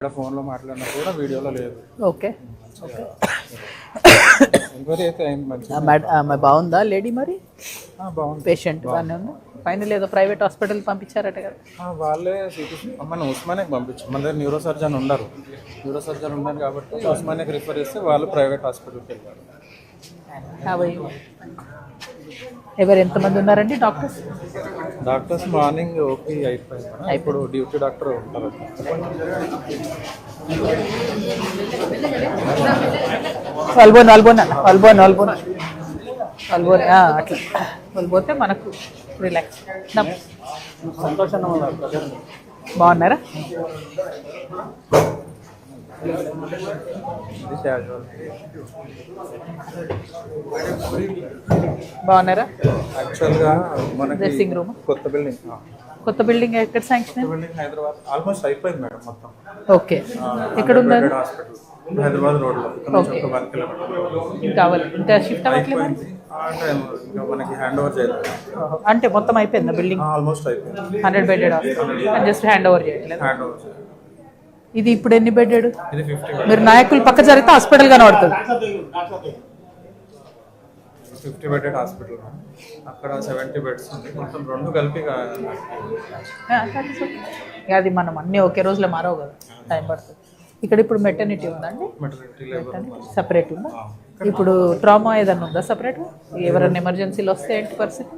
ఇక్కడ ఫోన్లో మాట్లాడినా కూడా వీడియోలో లేదు. ఓకే. ఎంక్వైరీ అయితే ఆమె బాగుందా లేడీ మరి? బాగుంది. పేషెంట్ బాగానే ఉందా? ఫైనల్ ఏదో ప్రైవేట్ హాస్పిటల్ పంపించారట కదా. వాళ్ళే మన ఉస్మానియాకి పంపించాం మన దగ్గర న్యూరో సర్జన్ ఉండరు. న్యూరో సర్జన్ ఉన్నారు కాబట్టి ఉస్మానియాకి రిఫర్ చేస్తే వాళ్ళు ప్రైవేట్ హాస్పిటల్కి వెళ్ళారు. ఎవరు ఎంతమంది ఉన్నారండి డాక్టర్స్? డాక్టర్స్ మార్నింగ్ ఓపీ అయిపోయింది. ఇప్పుడు డ్యూటీ డాక్టర్ ఉంటారు. వల్బోన్ వల్బోన్ అన్న వల్బోన్ వల్బోన్ వల్బోన్ అట్లా. పోతే మనకు రిలాక్స్. సంతోషంగా బాగున్నారా? బాగున్నారా? యాక్చువల్గా మనకి డ్రెస్సింగ్ రూమ్ కొత్త బిల్డింగ్ కొత్త బిల్డింగ్ ఎక్కడ శాంక్షన్ బిల్డింగ్ హైదరాబాద్. ఆల్మోస్ట్ అయిపోయింది మేడం మొత్తం. ఓకే. ఎక్కడ ఉంది? అది? హాస్పిటల్ హైదరాబాద్ ఒక వన్ కిలోమీటర్ కావాలి. ఇంకా షిఫ్ట్ అవ్వట్లేదు? మనకి హ్యాండ్ ఓవర్ అంటే మొత్తం అయిపోయిందా బిల్డింగ్ ఆల్మోస్ట్ అయిపోయింది. Hundred bedded just hand over చేయట్లేదు. హ్యాండ్ ఓవర్ ఇది ఇప్పుడు ఎన్ని బెడెడ్ ఇది ఫిఫ్టీ మీరు నాయకులు పక్క జరిగితే హాస్పిటల్ కనబడుతుంది ఫిఫ్టీ బెడెడ్ హాస్పిటల్ అక్కడ సెవెంటీ బెడ్స్ ఉంది. మొత్తం రెండు కలిపి అది మనం అన్నీ ఒకే రోజులో మారవు కదా. టైం పడుతుంది. ఇక్కడ ఇప్పుడు మెటర్నిటీ ఉందండి సపరేట్ ఉందా. ఇప్పుడు ట్రామా ఏదన్నా ఉందా సపరేట్ ఎవరైనా ఎమర్జెన్సీలు వస్తే ఏంటి పరిస్థితి?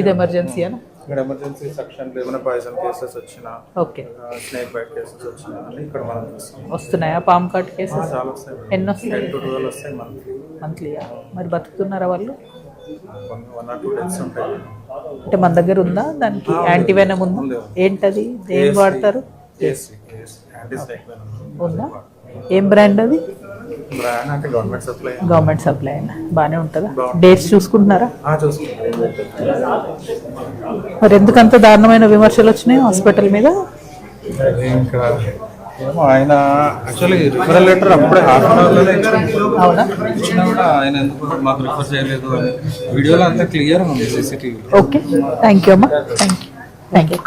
ఇది ఎమర్జెన్సీ అని ఇక్కడ ఎమర్జెన్సీ సెక్షన్ ఏమైనా పాయిజన్ కేసెస్ వచ్చినా ఓకే. స్నేక్ బైట్ కేసెస్ వచ్చినా అన్ని ఇక్కడ మనం చూస్తాం. వస్తున్నాయా పామ్ కట్ కేసెస్ చాలా వస్తాయి ఎన్ని వస్తాయి? టెన్ టు ట్వెల్వ్ వస్తాయి మంత్లీ మంత్లీయా మరి బతుకుతున్నారా వాళ్ళు? వన్ ఆర్ టూ డేస్ ఉంటాయి. అంటే మన దగ్గర ఉందా? దానికి యాంటీవెనమ్ ఉందా. ఏంటది? ఏం వాడతారు? ఉందా? ఏం బ్రాండ్ అది? గవర్నమెంట్ సప్లై గవర్నమెంట్ సప్లై బాగానే ఉంటుందా? డేట్స్ చూసుకుంటున్నారా? చూసుకుంటాం మరి ఎందుకంత దారుణమైన విమర్శలు వచ్చినాయి హాస్పిటల్ మీద? ఇంకా ఏమో ఆయన యాక్చువల్లీ రిఫరల్ లెటర్ అప్పుడే హాఫ్ అన్ అవర్లోనే ఇచ్చినా కూడా ఆయన ఎందుకు మాకు రిఫర్ చేయలేదు అని. వీడియోలో అంతా క్లియర్ ఉంది సీసీటీవీ ఓకే థ్యాంక్ యూ అమ్మా. థ్యాంక్ యూ థ్యాంక్ యూ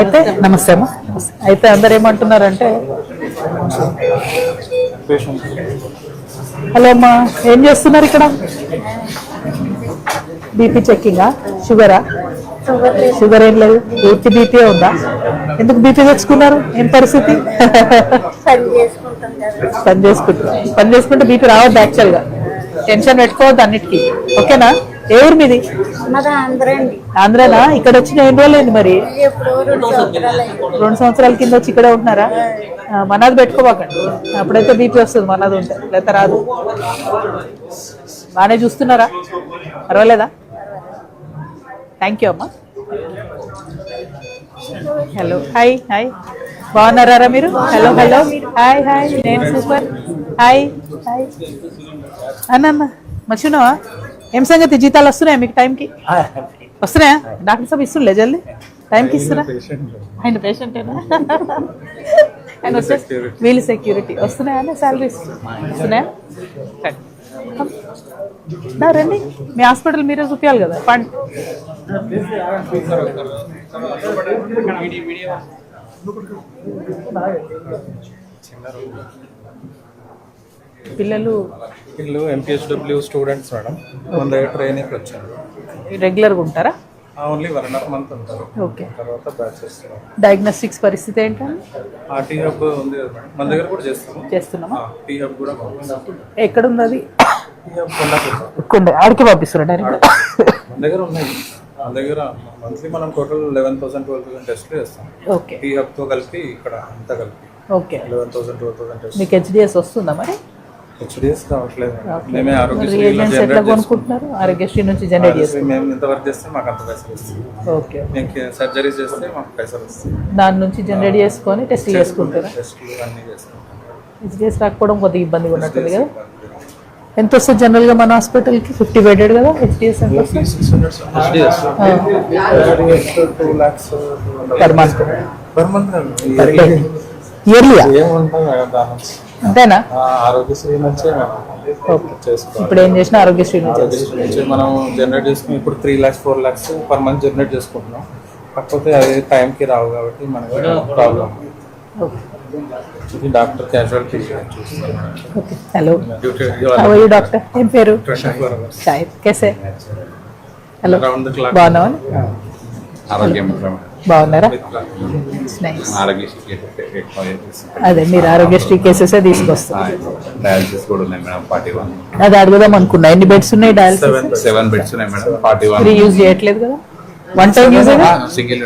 అయితే నమస్తే అమ్మా. అయితే అందరు ఏమంటున్నారంటే హలో అమ్మా ఏం చేస్తున్నారు ఇక్కడ? బీపీ చెక్కింగా షుగరా షుగర్ ఏం లేదు. పూర్తి బీపీ ఉందా? ఎందుకు బీపీ తెచ్చుకున్నారు? ఏం పరిస్థితి? పని చేసుకుంటాం పని చేసుకుంటారు. పని చేసుకుంటే బీపీ రావద్దు యాక్చువల్గా టెన్షన్ పెట్టుకోవద్దు అన్నిటికీ. ఓకేనా ఏ ఊరు మీది? ఆంధ్రానా? ఇక్కడ వచ్చిన ఎన్ని రోజులు మరి? రెండు సంవత్సరాలు అయింది. రెండు సంవత్సరాల కింద వచ్చి ఇక్కడే ఉంటున్నారా? మనది పెట్టుకోబాకండి. అప్పుడైతే బీపీ వస్తుంది మనది ఉంటే లేకపోతే రాదు. బాగానే చూస్తున్నారా? పర్వాలేదా? థ్యాంక్ యూ అమ్మా. హలో హాయ్ హాయ్ బాగున్నారా మీరు? హలో హలో హాయ్ హాయ్ నేను సూపర్ హాయ్ హాయ్ అన్న అన్న. మంచిగున్నావా? ఏం సంగతి? జీతాలు వస్తున్నాయా మీకు టైంకి? వస్తున్నాయా? డాక్టర్ సాబ్ ఇస్తుండే జల్దీ? టైంకి ఇస్తున్నా పేషెంట్ ఆయన పేషెంటేనా ఆయన వచ్చే వీళ్ళు సెక్యూరిటీ వస్తున్నాయా శాలరీస్ వస్తున్నాయా? రండి. మీ హాస్పిటల్ మీరే చూపించాలి కదా. ఫండ్ పిల్లలు? వీళ్ళు ఎంపీహెచ్డబ్ల్యూ స్టూడెంట్స్ మేడం. మన దగ్గర ట్రైనింగ్ వచ్చారు రెగ్యులర్గా ఉంటారా? Only one and half month ఉంటారు. ఓకే తర్వాత బ్యాచ్ చేస్తారు డయాగ్నోస్టిక్స్ పరిస్థితి ఏంటండి? ఆ టీ హబ్ ఉంది కదా మేడం. మన దగ్గర కూడా చేస్తాము. చేస్తున్నామా? టీ హబ్ కూడా ఎక్కడ ఉంది. అది? కొండ ఆడికి పంపిస్తున్నా డైరెక్ట్ మన దగ్గర ఉన్నాయి. మన దగ్గర మంత్లీ మనం total eleven thousand twelve thousand టెస్ట్లు చేస్తాం. ఓకే టీ హబ్తో కలిపి ఇక్కడ అంతా కలిపి okay eleven thousand twelve thousand test మీకు హెచ్డిఎస్ వస్తుందా మరి? హెచ్డిఎస్ రావట్లేదు. మేమే ఆరోగ్యశ్రీ ఎట్లా కొనుక్కుంటున్నారు? ఆరోగ్యశ్రీ నుంచి జనరేట్ చేస్తారు మేము ఎంత వర్క్ చేస్తే మాకు అంత పైసలు వస్తాయి. ఓకే మేము సర్జరీస్ చేస్తే మాకు పైసలు వస్తాయి. దాని నుంచి జనరేట్ చేసుకొని టెస్ట్ చేసుకుంటారా? టెస్ట్లు అన్నీ చేసుకుంటాం. హెచ్డిఎస్ రాకపోవడం కొద్దిగా ఇబ్బందిగా ఉన్నట్టుంది కదా? ఎంత వస్తుంది జనరల్గా మన హాస్పిటల్కి? ఫిఫ్టీ బెడెడ్ కదా? HDS per month per month ఇయర్లీయా అంతేనా? ఆరోగ్యశ్రీ నుంచే ఇప్పుడు ఏం చేసినా ఆరోగ్యశ్రీ నుంచి. మనం జనరేట్ చేసుకుని ఇప్పుడు three lakhs four lakhs per month generate చేసుకుంటున్నాం. కాకపోతే అది టైంకి రావు కాబట్టి మనకి problem doctor okay. Hello duty how you doctor ఏం పేరు? షాహిద్ కేసే హలో. బాగున్నావా? ఆరోగ్యం బాగున్నారా? అదే మీరు ఆరోగ్యశ్రీ కేసెస్ తీసుకొస్తారు? అది అడుగుదాం అనుకున్నా. ఎన్ని బెడ్స్ ఉన్నాయి డయాలసిస్? సెవెన్ బెడ్స్ ఉన్నాయి మేడం ఫార్టీ వన్. యూజ్ చేయట్లేదు కదా? వన్ టైం యూజ్ సింగిల్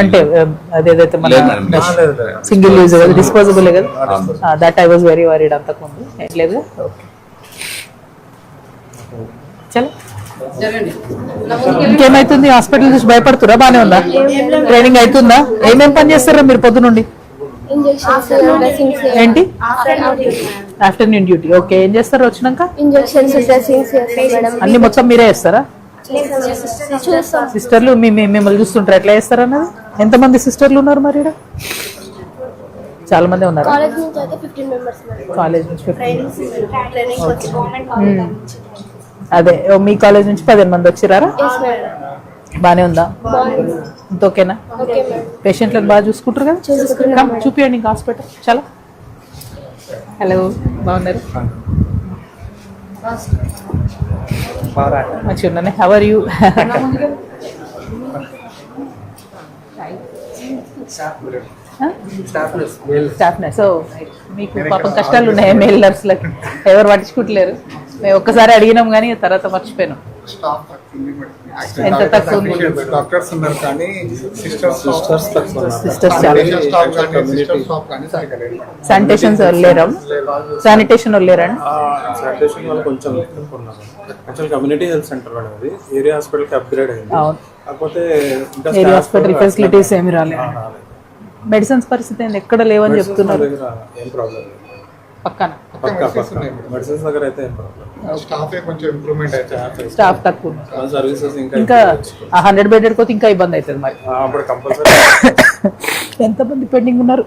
అంటే అదేదైతే మన. సింగిల్ యూజ్ కదా? డిస్పోజబుల్ కదా. That I was very worried అంతకుముందు. ఏం లేదు? ఓకే చలో. ఇంకేమైతుంది? హాస్పిటల్ చూసి భయపడుతురా? బానే ఉందా? ట్రైనింగ్ అవుతుందా ఏమేం పని చేస్తారా మీరు పొద్దు నుండి? ఏంటి? Afternoon duty. ఓకే ఏం చేస్తారు వచ్చినాక? Injections dressings madam. అన్ని మొత్తం మీరే చేస్తారా? చూస్తాం. సిస్టర్లు మిమ్మల్ని చూస్తుంటారు ఎట్లా చేస్తారు అన్నది? ఎంతమంది సిస్టర్లు ఉన్నారు మరి ఈడ? చాలా మంది ఉన్నారు? కాలేజ్ నుంచి. అయితే ఫిఫ్టీన్ మెంబర్స్ మేడం కాలేజ్ నుంచి 15. ట్రైనింగ్ వచ్చి గవర్నమెంట్ అదే ఓ మీ కాలేజ్ నుంచి పదిహేను మంది వచ్చిరారా? బానే ఉందా? ఓకేనా? ఓకే మేడం పేషెంట్లను బాగా చూసుకుంటారు కదా? చూపియండి ఇంకా హాస్పిటల్ చాలా. హలో బాగున్నారు? మంచిగా ఉన్నాను. How are you staff nurse so మీకు పాపం కష్టాలు ఉన్నాయి? మెయిల్ నర్స్లకి ఎవరు పట్టించుకుంటలేరు. మేము ఒక్కసారి అడిగినాం కానీ తర్వాత మర్చిపోయినాం. ఎంత తక్కువ డాక్టర్స్ ఉన్నారు కానీ సిస్టర్స్ సిస్టర్స్ సిస్టర్స్. శానిటేషన్ లేరా శానిటేషన్ లేరండి శానిటేషన్ వాళ్ళు కొంచెం కమ్యూనిటీ హెల్త్ సెంటర్ అప్గ్రేడ్ అయింది. కాకపోతే ఏరియా హాస్పిటల్ ఫెసిలిటీస్ ఏమి రాలేదు. మెడిసిన్స్ పరిస్థితి ఏంది? ఎక్కడ లేవని చెప్తున్నారు. పక్కన. మెడిసిన్స్ దగ్గర అయితే స్టాఫే కొంచెం ఇంప్రూవ్మెంట్ అయితే. స్టాఫ్ తక్కువ. ఇంకా ఇంకా ఆ హండ్రెడ్ బెడ్ పోతే ఇంకా ఇబ్బంది అవుతుంది మరి. ఆ, అప్పుడు కంపల్సరీ ఎంతమంది పెండింగ్ ఉన్నారు?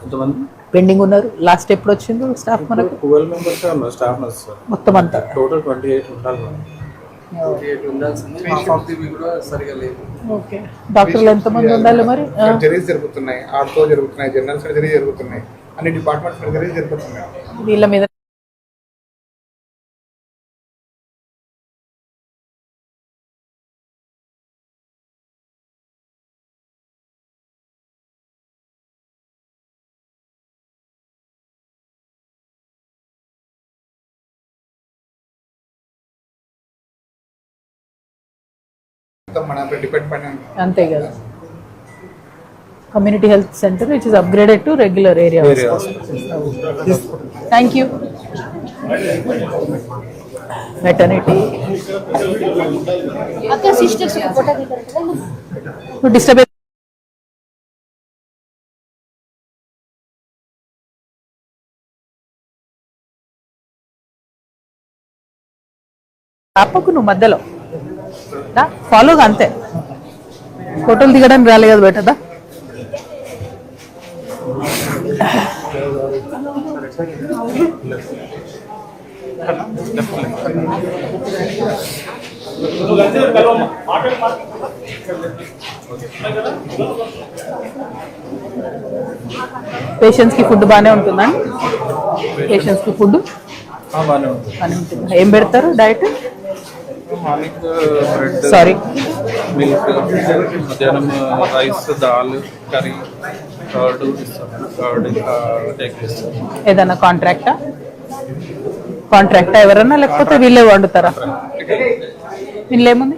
కొంతమంది పెండింగ్ ఉన్నారు. లాస్ట్ ఎప్పుడు వచ్చింది స్టాఫ్ మనకు? ట్వెల్వ్ మెంబర్స్ ఉన్నారు స్టాఫ్ నర్స్ మొత్తం అంతా. టోటల్ ట్వంటీ ఎయిట్ ఉండాలి డాక్టర్లు ఎంతమంది ఉండాలి మరి? జరుగుతున్నాయి. ఆర్తో జరుగుతున్నాయి. జనరల్ సర్జరీ జరుగుతున్నాయి. అన్ని డిపార్ట్మెంట్ సర్జరీస్ జరుగుతున్నాయి వీళ్ళ మీద మొత్తం మన డిపెండ్ పైన అంతే కదా. Community health centre which is upgraded to regular area thank you maternity అక్కడ సిస్టర్స్ ఫోటో దిగుతారు డిస్టర్బ్ ఆపకు నువ్వు మధ్యలో. ఫాలోగా అంతే. ఫోటోలు దిగడానికి రాలే కదా బెటదా పేషెంట్స్కి ఫుడ్ బాగానే ఉంటుందండి పేషెంట్స్కి ఫుడ్ బాగానే ఉంటుంది. ఉంటుంది. ఏం పెడతారు డైట్ సారీ మిల్క్ మధ్యాహ్నం రైస్ దాల్ కర్రీ ఇస్తాం ఏదైనా కాంట్రాక్టా కాంట్రాక్టా ఎవరన్నా? లేకపోతే వీళ్ళే వండుతారా? వీళ్ళు ఏముంది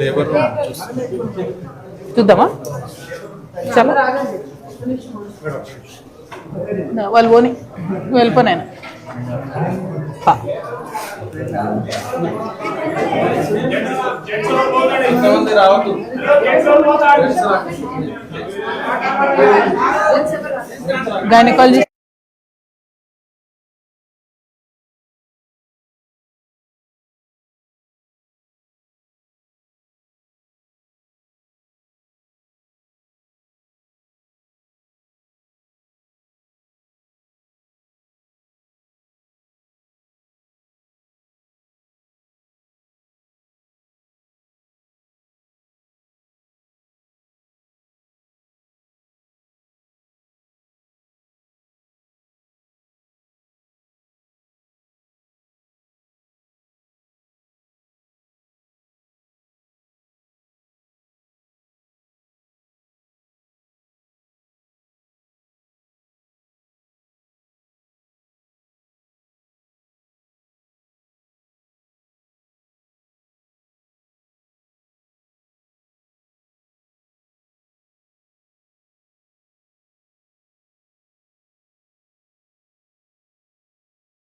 లేబర్ చూస్తాం. చూద్దామా? చాలా. వాళ్ళు పోని ఎంతమంది రావద్దు? గైనకాలజీ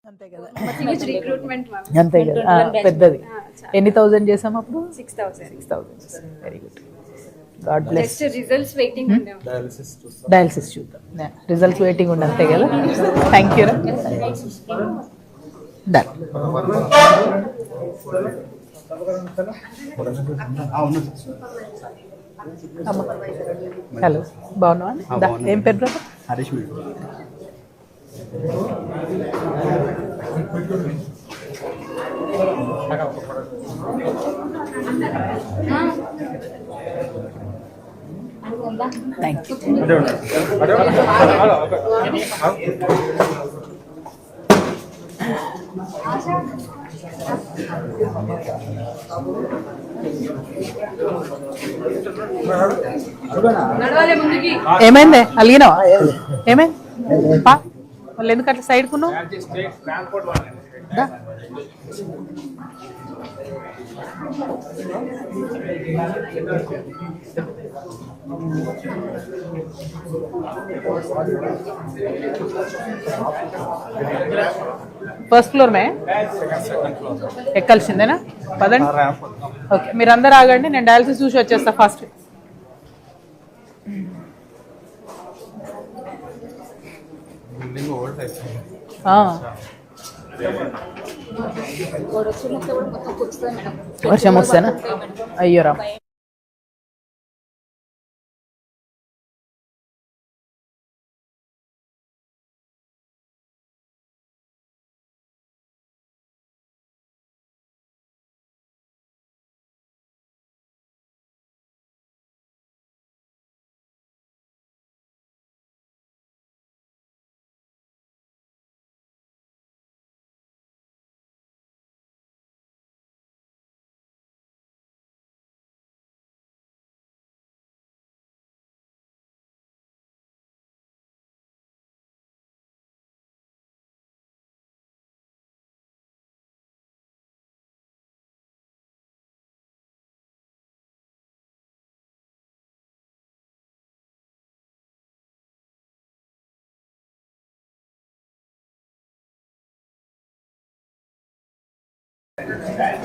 అంతే కదా. రిక్రూట్మెంట్ అంతే కదా పెద్దది. ఎన్ని థౌజండ్ చేసాం అప్పుడు? Six thousand six thousand very good God bless results waiting ఉండే డయాలసిస్ చూద్దాం. రిజల్ట్స్ వెయిటింగ్ ఉండి అంతే కదా. థ్యాంక్ యూ డన్ హలో బాగున్నావా? ఏం పేరు బ్రదర్ హరీష్ థ్యాంక్ యూ ఏమైంది? అలిగినావా? ఏమైంది? పా వాళ్ళు ఎందుకు అట్లా సైడ్ కున్నావు. ఫస్ట్ ఫ్లోర్ మే? ఎక్కాల్సిందేనా? పదండి. ఓకే మీరు అందరు ఆగండి నేను డయాలసిస్ చూసి వచ్చేస్తా ఫాస్ట్ బిల్డింగ్ ఓల్డ్ అయిపోయింది వర్షం వస్తేనా? అయ్యో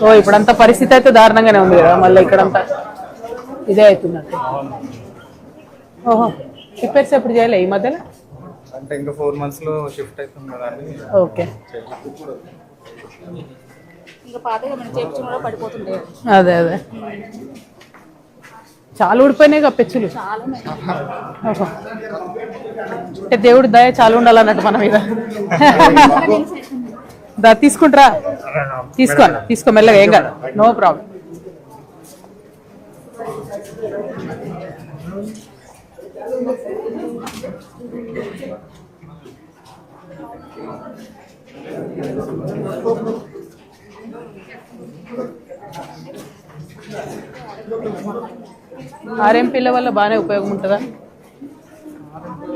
ఓ ఇప్పుడంతా పరిస్థితి అయితే దారుణంగానే ఉంది కదా మళ్ళీ ఇక్కడంతా ఇదే అవుతున్నట్టు. ఓహో రిపేర్స్ ఎప్పుడు చేయలే ఈ మధ్యలో అంటే ఇంకా ఫోర్ మంత్స్లో షిఫ్ట్ అవుతుంది కదా ఓకే. అదే అదే. చాలా ఊడిపోయినాయి కదా పెచ్చులు. అంటే దేవుడి దయ చాలా ఉండాలన్నట్టు మన మీద. దా తీసుకుంటారా. తీసుకో తీసుకో మెల్లగా ఏం కాదు. నో ప్రాబ్లం ఆర్ఎంపీల వల్ల బాగానే ఉపయోగం ఉంటుందా?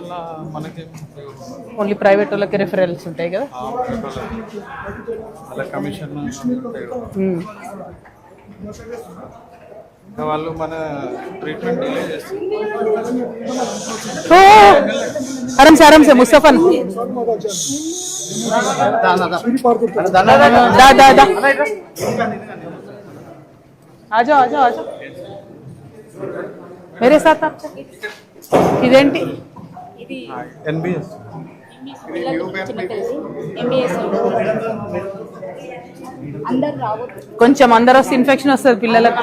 వల్ల మనకి ఓన్లీ ప్రైవేట్ వాళ్ళకి రిఫరెన్స్ ఉంటాయి కదా వాళ్ళ కమిషన్ ఉంటాయి కదా. ఉమ్. ఇంకా వాళ్ళు మన ట్రీట్మెంట్ డిలే చేస్తారు ఓ! ఆరామ్ से आराम से मुस्तफन दा दा दा आ जाओ आ जाओ आ जाओ मेरे साथ आप ఇదేంటి ఇది ఎన్బిఎస్ ఎంబీఎస్ అందరు రావద్దు. కొంచెం అందరూ వస్తే ఇన్ఫెక్షన్ వస్తుంది పిల్లలకు.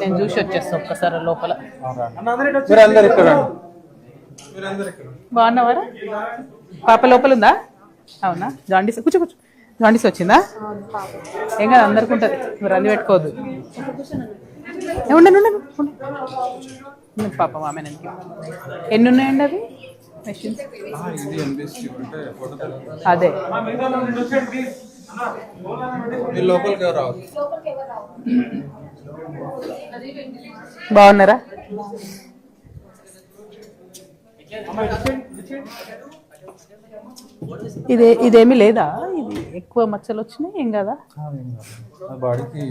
నేను చూసి వచ్చేస్తా ఒక్కసారి లోపల. బాగున్నావారా? పాప లోపల ఉందా? అవునా? జాండీస్ కూర్చో కూర్చో. జాండీస్ వచ్చిందా? ఏం కాదు అందరికి ఉంటుంది మీరు అన్ని పెట్టుకోవద్దు ఉండండి ఉండండి ఉండండి. ఉండండి పాప ఆమె ఎన్ని ఉన్నాయండి అవి? మెషిన్స్. అదే. బాగున్నారా? ఇదే ఇదేమీ లేదా? ఇది ఎక్కువ మచ్చలు వచ్చినాయి ఏం కదా? బాడీకి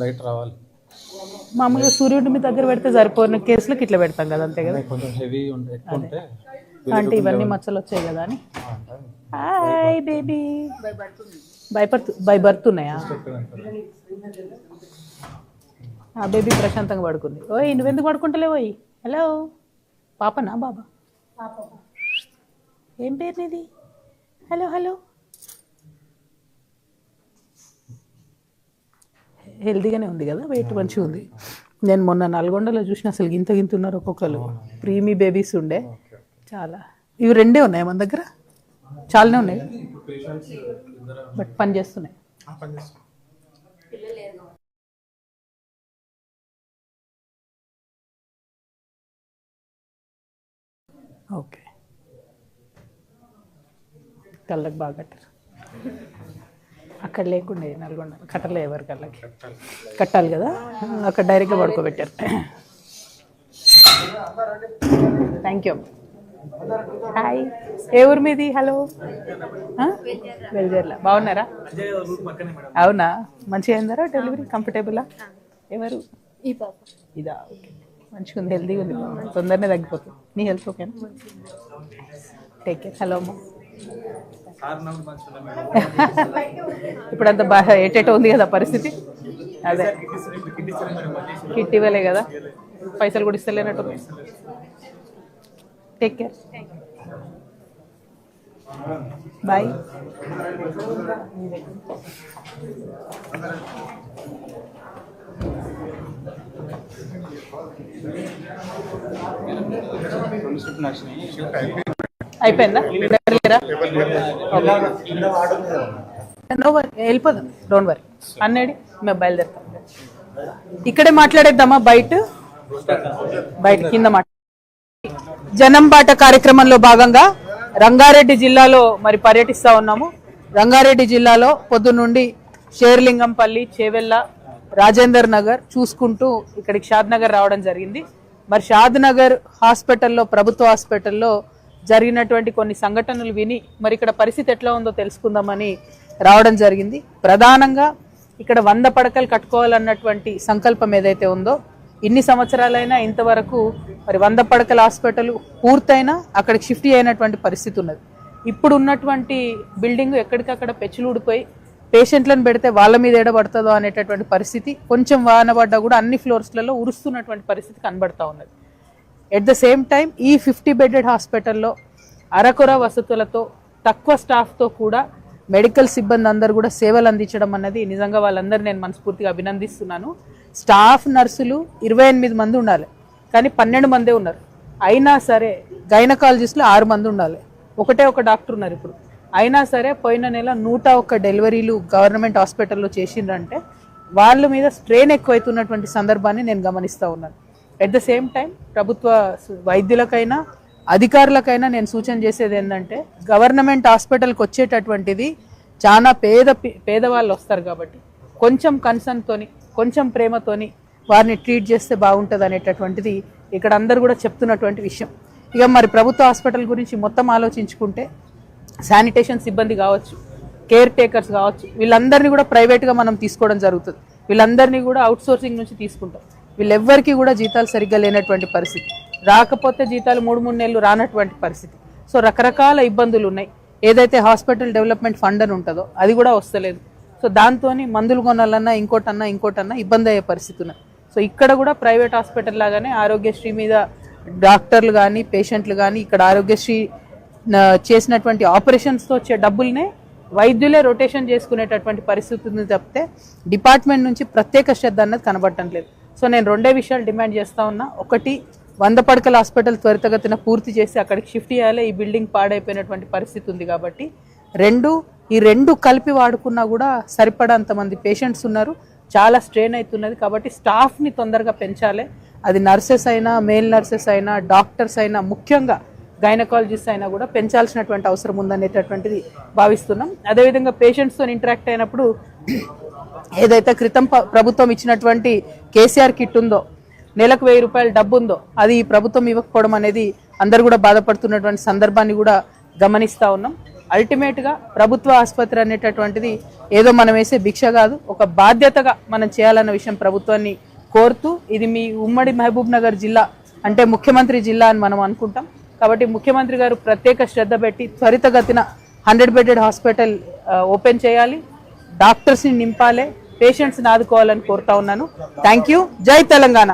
లైట్ రావాలి. మామూలుగా సూర్యుడి మీ దగ్గర పెడితే సరిపోయిన కేసులకు ఇట్లా పెడతాం కదా అంతే కదా? కొంచెం హెవీ ఉంటే అంటే ఇవన్నీ మచ్చలు వచ్చాయి కదా అని. హాయ్ బేబీ భయపడుతు భయపడుతున్నాయా? ఆ బేబీ ప్రశాంతంగా పడుకుంది. ఓయ్ నువ్వెందుకు పడుకుంటలేవు ఓయ్? హలో పాపనా బాబా? ఏం పేరు నీది? హలో హలో హెల్తీగానే ఉంది కదా వెయిట్ మంచిగా ఉంది. నేను మొన్న నల్గొండలో చూసిన అసలు గింత గింత ఉన్నారు ఒక్కొక్కరు. ప్రీమీ బేబీస్ ఉండే. చాలా. ఇవి రెండే ఉన్నాయి మన దగ్గర? చాలానే ఉన్నాయి. బట్ పని చేస్తున్నాయి. ఓకే. కళ్ళకి బాగా కట్టారు. అక్కడ లేకుండే నల్గొండ. కట్టలే ఎవరి కళ్ళకి. కట్టాలి. కదా? అక్కడ డైరెక్ట్గా పడుకోబెట్టారు. థ్యాంక్ యూ హాయ్ ఏ ఊరు మీది? హలో వెల్జర్ల బాగున్నారా? అవునా? మంచిగా అయిందారా? డెలివరీ కంఫర్టబులా ఎవరు? ఈ పాప ఇదా? ఓకే మంచిగా ఉంది హెల్తీగా ఉంది. తొందరనే తగ్గిపోతుంది. నీ హెల్త్ ఓకేనా టేక్ కేర్ హలో అమ్మ. ఇప్పుడు అంత బాగా ఏటేటో ఉంది కదా పరిస్థితి. అదే. కిట్ ఇవ్వలే కదా. పైసలు కూడా ఇస్తలేనట్టు టేక్ కేర్ బాయ్ అయిపోయిందా? లేరా. నో వరీ వెళ్ళిపోదాం. డోంట్ వరీ అన్నడి మేము బయలుదేరుతాం. ఇక్కడే మాట్లాడేద్దామా? బయట? బయట కింద మాట్లా జనం బాట కార్యక్రమంలో భాగంగా రంగారెడ్డి జిల్లాలో మరి పర్యటిస్తా ఉన్నాము. రంగారెడ్డి జిల్లాలో పొద్దున్నుండి షేర్లింగంపల్లి చేవెళ్ళ రాజేందర్ నగర్ చూసుకుంటూ ఇక్కడికి షాద్ నగర్ రావడం జరిగింది. మరి షాద్ నగర్ హాస్పిటల్లో ప్రభుత్వ హాస్పిటల్లో జరిగినటువంటి కొన్ని సంఘటనలు విని మరి ఇక్కడ పరిస్థితి ఎట్లా ఉందో తెలుసుకుందామని రావడం జరిగింది. ప్రధానంగా ఇక్కడ వంద పడకలు కట్టుకోవాలన్నటువంటి సంకల్పం ఏదైతే ఉందో ఇన్ని సంవత్సరాలైనా ఇంతవరకు మరి వంద పడకల హాస్పిటల్ పూర్తయినా అక్కడికి షిఫ్ట్ అయినటువంటి పరిస్థితి ఉన్నది. ఇప్పుడు ఉన్నటువంటి బిల్డింగ్ ఎక్కడికక్కడ పెచ్చులుడిపోయి పేషెంట్లను పెడితే వాళ్ళ మీద ఎడబడుతుందో అనేటటువంటి పరిస్థితి కొంచెం వాన పడ్డా కూడా అన్ని ఫ్లోర్స్లలో ఉరుస్తున్నటువంటి పరిస్థితి కనబడతా ఉన్నది. ఎట్ ద సేమ్ టైం ఈ ఫిఫ్టీ బెడెడ్ హాస్పిటల్లో అరకొర వసతులతో తక్కువ స్టాఫ్తో కూడా మెడికల్ సిబ్బంది అందరూ కూడా సేవలు అందించడం అన్నది నిజంగా వాళ్ళందరూ నేను మనస్ఫూర్తిగా అభినందిస్తున్నాను. స్టాఫ్ నర్సులు ఇరవై ఎనిమిది మంది ఉండాలి. కానీ పన్నెండు మందే ఉన్నారు. అయినా సరే గైనకాలజిస్టులు ఆరు మంది ఉండాలి. ఒకటే ఒక డాక్టర్ ఉన్నారు ఇప్పుడు. అయినా సరే పోయిన నెల నూట ఒక్క డెలివరీలు గవర్నమెంట్ హాస్పిటల్లో చేసిండ్రంటే వాళ్ళ మీద స్ట్రెయిన్ ఎక్కువైతున్నటువంటి సందర్భాన్ని నేను గమనిస్తూ ఉన్నాను. ఎట్ ద సేమ్ టైం ప్రభుత్వ వైద్యులకైనా అధికారులకైనా నేను సూచన చేసేది ఏంటంటే గవర్నమెంట్ హాస్పిటల్కి వచ్చేటటువంటిది చాలా పేద పేదవాళ్ళు వస్తారు కాబట్టి కొంచెం కన్సర్న్తోని కొంచెం ప్రేమతోని వారిని ట్రీట్ చేస్తే బాగుంటుంది అనేటటువంటిది ఇక్కడ అందరు కూడా చెప్తున్నటువంటి విషయం. ఇక మరి ప్రభుత్వ హాస్పిటల్ గురించి మొత్తం ఆలోచించుకుంటే శానిటేషన్ సిబ్బంది కావచ్చు కేర్ టేకర్స్ కావచ్చు వీళ్ళందరినీ కూడా ప్రైవేట్గా మనం తీసుకోవడం జరుగుతుంది. వీళ్ళందరినీ కూడా అవుట్ సోర్సింగ్ నుంచి తీసుకుంటాం. వీళ్ళెవ్వరికీ కూడా జీతాలు సరిగ్గా లేనటువంటి పరిస్థితి. రాకపోతే జీతాలు మూడు మూడు నెలలు రానటువంటి పరిస్థితి. సో రకరకాల ఇబ్బందులు ఉన్నాయి. ఏదైతే హాస్పిటల్ డెవలప్మెంట్ ఫండ్ అని ఉంటుందో అది కూడా వస్తలేదు. సో దాంతో మందులు కొనాలన్నా ఇంకోటన్నా ఇంకోటన్నా ఇబ్బంది అయ్యే పరిస్థితి ఉన్నది. సో ఇక్కడ కూడా ప్రైవేట్ హాస్పిటల్ లాగానే ఆరోగ్యశ్రీ మీద డాక్టర్లు కానీ పేషెంట్లు కానీ ఇక్కడ ఆరోగ్యశ్రీ చేసినటువంటి ఆపరేషన్స్తో వచ్చే డబ్బుల్నే వైద్యులే రొటేషన్ చేసుకునేటటువంటి పరిస్థితి ఉంది తప్పితే డిపార్ట్మెంట్ నుంచి ప్రత్యేక శ్రద్ధ అన్నది కనబడటం లేదు. సో నేను రెండే విషయాలు డిమాండ్ చేస్తా ఉన్నా. ఒకటి వంద పడకల హాస్పిటల్ త్వరితగతిన పూర్తి చేసి అక్కడికి షిఫ్ట్ చేయాలి. ఈ బిల్డింగ్ పాడైపోయినటువంటి పరిస్థితి ఉంది కాబట్టి. రెండు ఈ రెండు కలిపి వాడుకున్నా కూడా సరిపడంత మంది పేషెంట్స్ ఉన్నారు. చాలా స్ట్రెయిన్ అవుతున్నది కాబట్టి స్టాఫ్ని తొందరగా పెంచాలి. అది నర్సెస్ అయినా మేల్ నర్సెస్ అయినా డాక్టర్స్ అయినా ముఖ్యంగా గైనకాలజిస్ట్ అయినా కూడా పెంచాల్సినటువంటి అవసరం ఉందనేటటువంటిది భావిస్తున్నాం. అదేవిధంగా పేషెంట్స్తో ఇంటరాక్ట్ అయినప్పుడు ఏదైతే క్రితం ప్రభుత్వం ఇచ్చినటువంటి కేసీఆర్ కిట్ ఉందో నెలకు వెయ్యి రూపాయల డబ్బు ఉందో అది ఈ ప్రభుత్వం ఇవ్వకపోవడం అనేది అందరు కూడా బాధపడుతున్నటువంటి సందర్భాన్ని కూడా గమనిస్తూ ఉన్నాం. అల్టిమేట్గా ప్రభుత్వ ఆసుపత్రి అనేటటువంటిది ఏదో మనం వేసే భిక్ష కాదు ఒక బాధ్యతగా మనం చేయాలన్న విషయం ప్రభుత్వాన్ని కోరుతూ ఇది మీ ఉమ్మడి మహబూబ్ నగర్ జిల్లా అంటే ముఖ్యమంత్రి జిల్లా అని మనం అనుకుంటాం. కాబట్టి ముఖ్యమంత్రి గారు ప్రత్యేక శ్రద్ధ పెట్టి త్వరితగతిన హండ్రెడ్ బెడెడ్ హాస్పిటల్ ఓపెన్ చేయాలి. డాక్టర్స్ని నింపాలి పేషెంట్స్ని ఆదుకోవాలని కోరుతా ఉన్నాను. Thank you. జై తెలంగాణ.